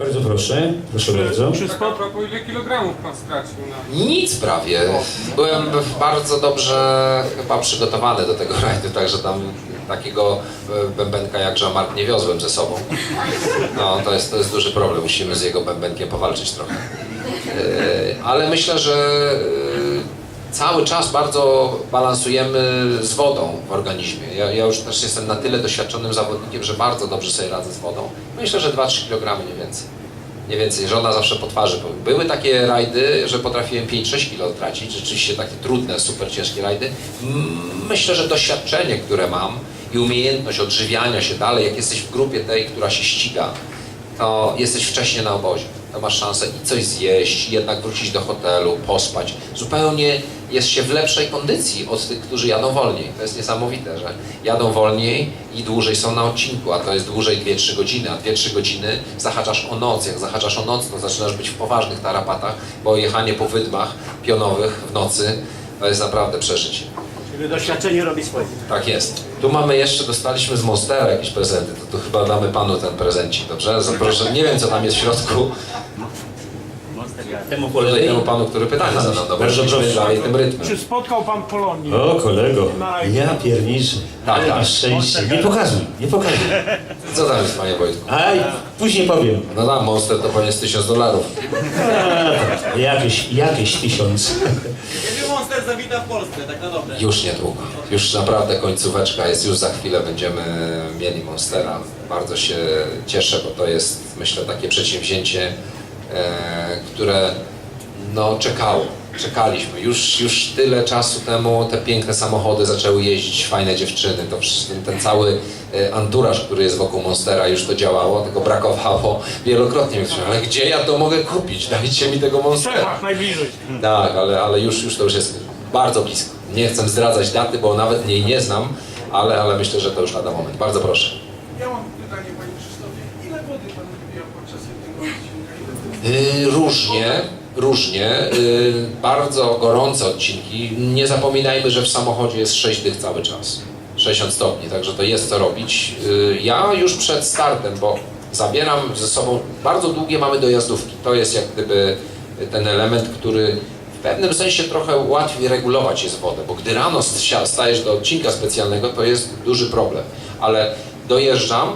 Bardzo proszę, proszę bardzo. Propos ile kilogramów pan stracił na... Nic prawie. Byłem bardzo dobrze chyba przygotowany do tego rajdu, także tam takiego e, bębenka jak Jean-Marc nie wiozłem ze sobą. No, to jest, to jest duży problem, musimy z jego bębenkiem powalczyć trochę. E, Ale myślę, że cały czas bardzo balansujemy z wodą w organizmie. Ja, ja już też jestem na tyle doświadczonym zawodnikiem, że bardzo dobrze sobie radzę z wodą. Myślę, że 2-3 kg nie więcej. Nie więcej, żona zawsze po twarzy. Były takie rajdy, że potrafiłem 5-6 kg tracić, rzeczywiście takie trudne, super ciężkie rajdy. Mm, Myślę, że doświadczenie, które mam i umiejętność odżywiania się dalej, jak jesteś w grupie tej, która się ściga, to jesteś wcześniej na obozie. To masz szansę i coś zjeść, i jednak wrócić do hotelu, pospać. Zupełnie jest się w lepszej kondycji od tych, którzy jadą wolniej. To jest niesamowite, że jadą wolniej i dłużej są na odcinku, a to jest dłużej 2-3 godziny, a 2-3 godziny zahaczasz o noc. Jak zahaczasz o noc, to zaczynasz być w poważnych tarapatach, bo jechanie po wydmach pionowych w nocy to jest naprawdę przeżycie. Czyli doświadczenie robi swoje. Tak jest. Tu mamy jeszcze, dostaliśmy z Monstera jakieś prezenty, to, to chyba damy panu ten prezencik, dobrze? Zaproszę, nie wiem co tam jest w środku, Temu lewej. temu panu, który pytanie zadał, dobra, proszę. dalej tym rytmem. Czy spotkał pan Polonię? O kolego, ja pierniczę. Tak, tak. szczęście. Nie pokazuj, nie pokazuj. Co tam jest, panie Wojtku? Aj, później powiem. No tam, Monster to pewnie z tysiąc dolarów. A, jakieś, jakieś tysiąc. Kiedy Monster zawita w Polsce, tak na dobre? Już niedługo. Już naprawdę końcóweczka jest, już za chwilę będziemy mieli Monstera. Bardzo się cieszę, bo to jest, myślę, takie przedsięwzięcie, które no, czekało. Czekaliśmy. Już, już tyle czasu temu te piękne samochody zaczęły jeździć, fajne dziewczyny. To ten, ten cały e, anturaż, który jest wokół Monstera, już to działało, tylko brakowało. Wielokrotnie mówił, ale gdzie ja to mogę kupić? Dajcie mi tego Monstera. Czechach najbliżej. Tak, ale, ale już, już to już jest bardzo blisko. Nie chcę zdradzać daty, bo nawet jej nie znam, ale, ale myślę, że to już lada moment. Bardzo proszę. Ja mam pytanie Panie Krzysztofie. Ile wody Pan wypija podczas jednego odcinka? Ile to jest? Yy, różnie, różnie. Yy, bardzo gorące odcinki. Nie zapominajmy, że w samochodzie jest 6 dych cały czas. 60 stopni, także to jest co robić. Yy, ja już przed startem, bo zabieram ze sobą, bardzo długie mamy dojazdówki. To jest jak gdyby ten element, który w pewnym sensie trochę łatwiej regulować jest wodę, bo gdy rano stajesz do odcinka specjalnego, to jest duży problem. Ale dojeżdżam, y,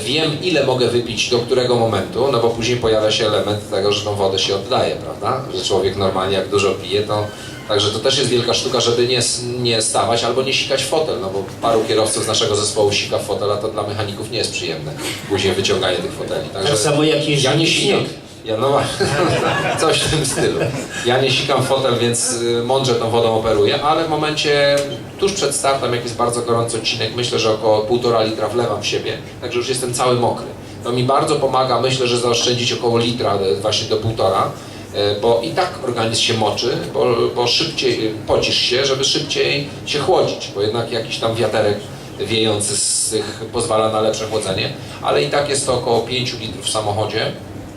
wiem ile mogę wypić do którego momentu, no bo później pojawia się element tego, że tą wodę się oddaje, prawda? Że człowiek normalnie jak dużo pije, to Także to też jest wielka sztuka, żeby nie, nie stawać albo nie sikać w fotel, no bo paru kierowców z naszego zespołu sika w fotel, a to dla mechaników nie jest przyjemne. Później wyciąganie tych foteli. Także Tak samo jak ja nie sikam. Ja, no właśnie, coś w tym stylu. Ja nie sikam fotel, więc y, mądrze tą wodą operuję, ale w momencie tuż przed startem, jak jest bardzo gorący odcinek, myślę, że około półtora litra wlewam w siebie, także już jestem cały mokry. To mi bardzo pomaga, myślę, że zaoszczędzić około litra, e, właśnie do półtora, e, bo i tak organizm się moczy, bo, bo szybciej, pocisz się, żeby szybciej się chłodzić, bo jednak jakiś tam wiaterek wiejący z tych pozwala na lepsze chłodzenie, ale i tak jest to około 5 litrów w samochodzie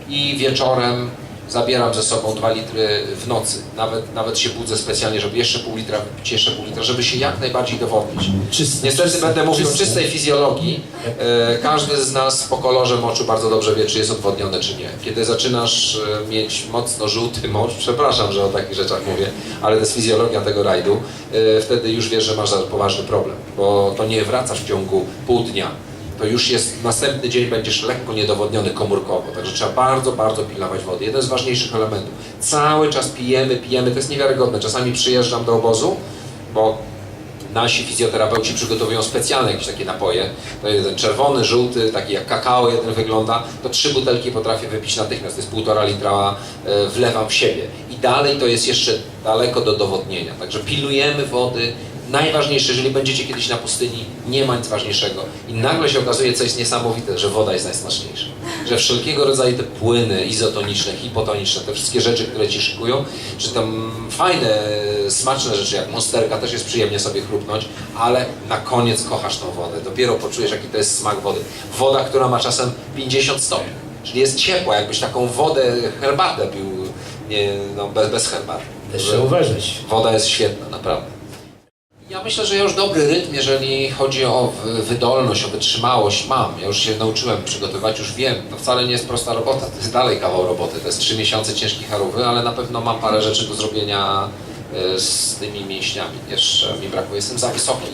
i wieczorem zabieram ze sobą 2 litry w nocy. Nawet, nawet się budzę specjalnie, żeby jeszcze pół litra wypić, jeszcze pół litra, żeby się jak najbardziej dowodnić. Czyste, Niestety czyste, będę mówił o czyste. czystej fizjologii. E, każdy z nas po kolorze moczu bardzo dobrze wie, czy jest odwodniony, czy nie. Kiedy zaczynasz e, mieć mocno żółty mocz, przepraszam, że o takich rzeczach mówię, ale to jest fizjologia tego rajdu, e, wtedy już wiesz, że masz poważny problem, bo to nie wracasz w ciągu pół dnia. To już jest, następny dzień będziesz lekko niedowodniony komórkowo, także trzeba bardzo, bardzo pilnować wody. Jeden z ważniejszych elementów. Cały czas pijemy, pijemy, to jest niewiarygodne. Czasami przyjeżdżam do obozu, bo nasi fizjoterapeuci przygotowują specjalne jakieś takie napoje. To jest ten czerwony, żółty, taki jak kakao jeden wygląda. To trzy butelki potrafię wypić natychmiast. To jest półtora litra e, wlewam w siebie. I dalej to jest jeszcze daleko do dowodnienia. Także pilnujemy wody. Najważniejsze, jeżeli będziecie kiedyś na pustyni, nie ma nic ważniejszego. I nagle się okazuje, co jest niesamowite, że woda jest najsmaczniejsza. Że wszelkiego rodzaju te płyny izotoniczne, hipotoniczne, te wszystkie rzeczy, które ci szykują, czy tam fajne, smaczne rzeczy, jak monsterka, też jest przyjemnie sobie chrupnąć, ale na koniec kochasz tą wodę. Dopiero poczujesz, jaki to jest smak wody. Woda, która ma czasem 50 stopni, czyli jest ciepła, jakbyś taką wodę, herbatę pił, nie, no, bez, bez herbaty. Też trzeba uważać. Woda jest świetna, naprawdę. Ja myślę, że ja już dobry rytm, jeżeli chodzi o wydolność, o wytrzymałość mam. Ja już się nauczyłem przygotowywać, już wiem. To wcale nie jest prosta robota, to jest dalej kawał roboty. To jest trzy miesiące ciężkiej charówy, ale na pewno mam parę rzeczy do zrobienia e, z tymi mięśniami. Jeszcze mi brakuje, jestem za wysoki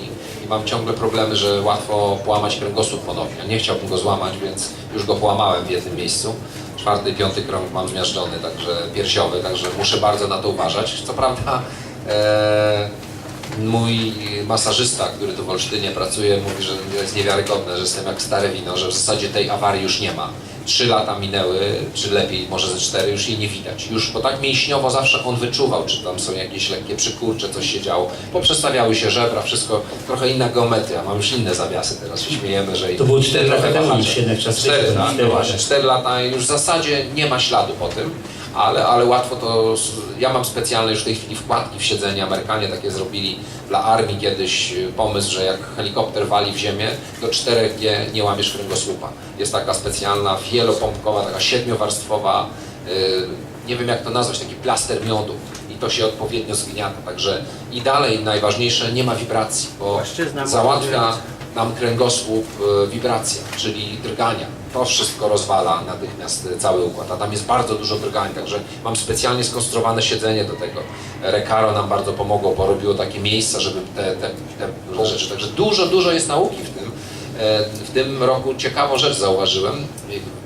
i mam ciągle problemy, że łatwo połamać kręgosłup ponownie. Nie chciałbym go złamać, więc już go połamałem w jednym miejscu. Czwarty piąty krąg mam zmiażdżony, także piersiowy, także muszę bardzo na to uważać. Co prawda e, Mój masażysta, który tu w Olsztynie pracuje, mówi, że to jest niewiarygodne, że jestem jak stare wino, że w zasadzie tej awarii już nie ma. Trzy lata minęły, czy lepiej, może ze cztery, już jej nie widać. Już, bo tak mięśniowo zawsze on wyczuwał, czy tam są jakieś lekkie przykurcze, coś się działo. Poprzestawiały się żebra, wszystko, trochę inna geometria. Mam już inne zawiasy, teraz się śmiejemy, że... i- To było cztery lata temu już jednak czas Cztery, tak, cztery no właśnie, lata. 4 lata i już w zasadzie nie ma śladu po tym, ale, ale łatwo to. Ja mam specjalne już w tej chwili wkładki w siedzenie. Amerykanie takie zrobili dla armii kiedyś y, pomysł, że jak helikopter wali w ziemię, do 4G nie łamiesz kręgosłupa. Jest taka specjalna, wielopompkowa, taka siedmiowarstwowa, y, nie wiem jak to nazwać, taki plaster miodu. I to się odpowiednio zgniata. Także i dalej najważniejsze, nie ma wibracji, bo załatwia. Nam kręgosłup e, wibracja, czyli drgania. To wszystko rozwala natychmiast cały układ, a tam jest bardzo dużo drgań, także mam specjalnie skonstruowane siedzenie do tego. Recaro nam bardzo pomogło, bo robiło takie miejsca, żeby te, te, te rzeczy. Także dużo, dużo jest nauki w tym. E, W tym roku ciekawą rzecz zauważyłem,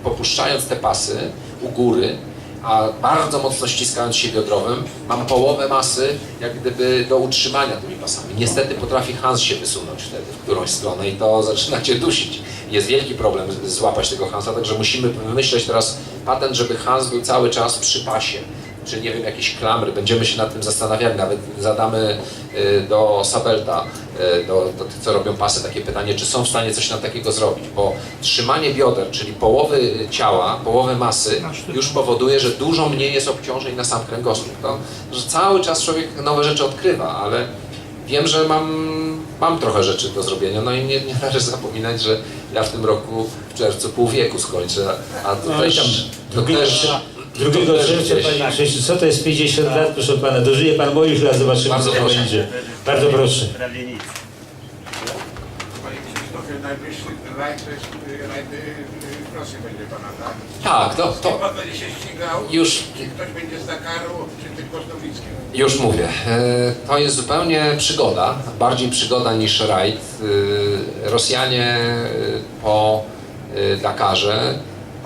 popuszczając te pasy u góry, a bardzo mocno ściskając się biodrowym, mam połowę masy jak gdyby do utrzymania tymi pasami. Niestety potrafi Hans się wysunąć wtedy w którąś stronę i to zaczyna cię dusić. Jest wielki problem złapać tego Hansa, także musimy wymyśleć teraz patent, żeby Hans był cały czas przy pasie. Czy nie wiem, jakieś klamry, będziemy się nad tym zastanawiali, nawet zadamy y, do Sabelta, y, do, do tych, co robią pasy, takie pytanie, czy są w stanie coś na takiego zrobić, bo trzymanie bioder, czyli połowy ciała, połowy masy, już powoduje, że dużo mniej jest obciążeń na sam kręgosłup. To, że cały czas człowiek nowe rzeczy odkrywa, ale wiem, że mam, mam trochę rzeczy do zrobienia, no i nie, nie należy zapominać, że ja w tym roku w czerwcu pół wieku skończę, a to No też, to też, też czerwca, gdzieś- panie Krzysztof, co to jest 50 lat, proszę pana, dożyje pan moich lat, zobaczymy Bardzo co to proszę. będzie. Bardzo proszę. Prawie nic. Panie Krzysztofie, najbliższy rajd to jest y, rajd y, y, Rosji będzie pana, tak? Tak, to, To pan będzie się ścigał? już Czy ktoś będzie z Dakaru, czy tylko z Nowickiem? Już mówię. E, To jest zupełnie przygoda, bardziej przygoda niż rajd. E, Rosjanie e, po e, Dakarze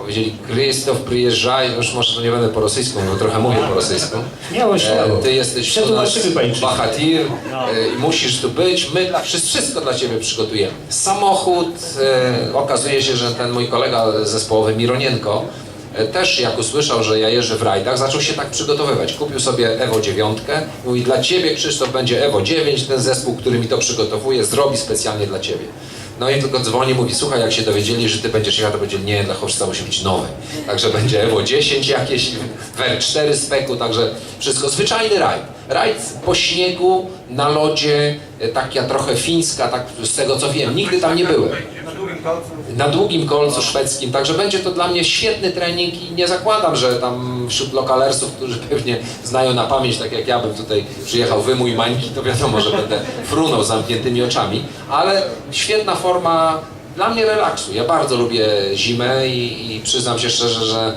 powiedzieli Krzysztof przyjeżdżaj, już może to nie będę po rosyjsku, bo trochę mówię po rosyjsku. Śmiało. E, Ty jesteś tu nasz bahatir i musisz tu być. My dla, wszy- wszystko dla Ciebie przygotujemy. Samochód, e, okazuje się, że ten mój kolega zespołowy Mironienko e, też jak usłyszał, że ja jeżdżę w rajdach, zaczął się tak przygotowywać. Kupił sobie Evo 9, mówi dla Ciebie Krzysztof będzie Evo 9, ten zespół, który mi to przygotowuje, zrobi specjalnie dla Ciebie. No i tylko dzwoni, mówi, słuchaj, jak się dowiedzieli, że ty będziesz jechał, to będzie nie, dla Horsta musi być nowe. Także będzie Evo 10 jakieś, WR 4 speku, także wszystko. Zwyczajny rajd. Rajd po śniegu, na lodzie, e, taka trochę fińska, tak z tego co wiem, nigdy tam nie byłem. Na długim kolcu. Szwedzkim, także będzie to dla mnie świetny trening i nie zakładam, że tam wśród lokalersów, którzy pewnie znają na pamięć, tak jak ja bym tutaj przyjechał wymuj mańki, to wiadomo, że będę frunął zamkniętymi oczami, ale świetna forma dla mnie relaksu. Ja bardzo lubię zimę i, i przyznam się szczerze, że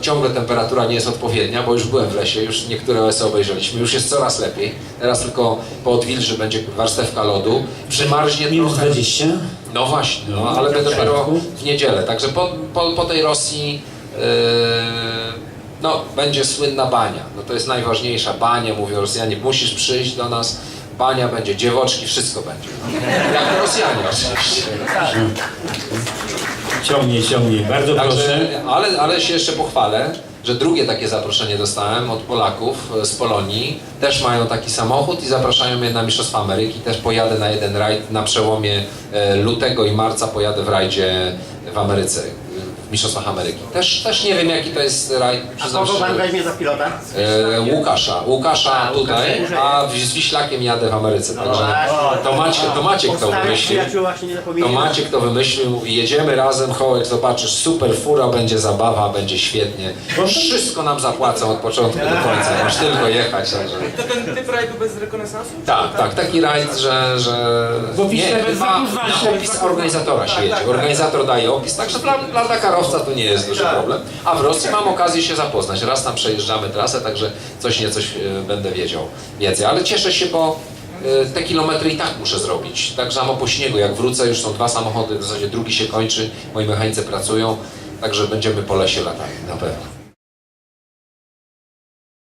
ciągle temperatura nie jest odpowiednia, bo już byłem w lesie, już niektóre OS obejrzeliśmy, już jest coraz lepiej. Teraz tylko po odwilży będzie warstewka lodu, przymarznie Minus trochę. 20. No właśnie, no, ale tak, dopiero tak. w niedzielę. Także po, po, po tej Rosji yy, no, będzie słynna bania. No, to jest najważniejsza. Bania, mówią Rosjanie, musisz przyjść do nas. Bania będzie, dziewoczki, wszystko będzie. Jak Rosjanie oczywiście. Ciągnie, ciągnie. Bardzo proszę. Także, ale, ale się jeszcze pochwalę, że drugie takie zaproszenie dostałem od Polaków e, z Polonii. Też mają taki samochód i zapraszają mnie na Mistrzostwa Ameryki. Też pojadę na jeden rajd na przełomie e, lutego i marca pojadę w rajdzie w Ameryce. Mistrzostwach Ameryki. Też, też nie wiem jaki to jest rajd, A kogo pan weźmie za pilota? E, Łukasza, Łukasza A, tutaj, a z Wiślakiem jadę w Ameryce, także właśnie. to Maciek, to Maciek O to wymyślił. To. Maciek to wymyślił, mówi jedziemy razem, Hołek, zobaczysz, super fura, będzie zabawa, będzie świetnie. Wszystko nam zapłacą od początku do końca, masz tylko jechać. Także. To ten typ rajdu bez rekonesansu? Tak, tak, taki rajd, że, że Bo nie, zapoznania. na opis organizatora się jedzie. Organizator daje opis, także dla, dla Dakarowca to nie jest duży problem. A w Rosji mam okazję się zapoznać. Raz tam przejeżdżamy trasę, także coś nie coś e, będę wiedział więcej. Ale cieszę się, bo e, te kilometry i tak muszę zrobić. Tak samo po śniegu, jak wrócę, już są dwa samochody, w zasadzie drugi się kończy, moi mechanicy pracują, także będziemy po lesie latali, na pewno.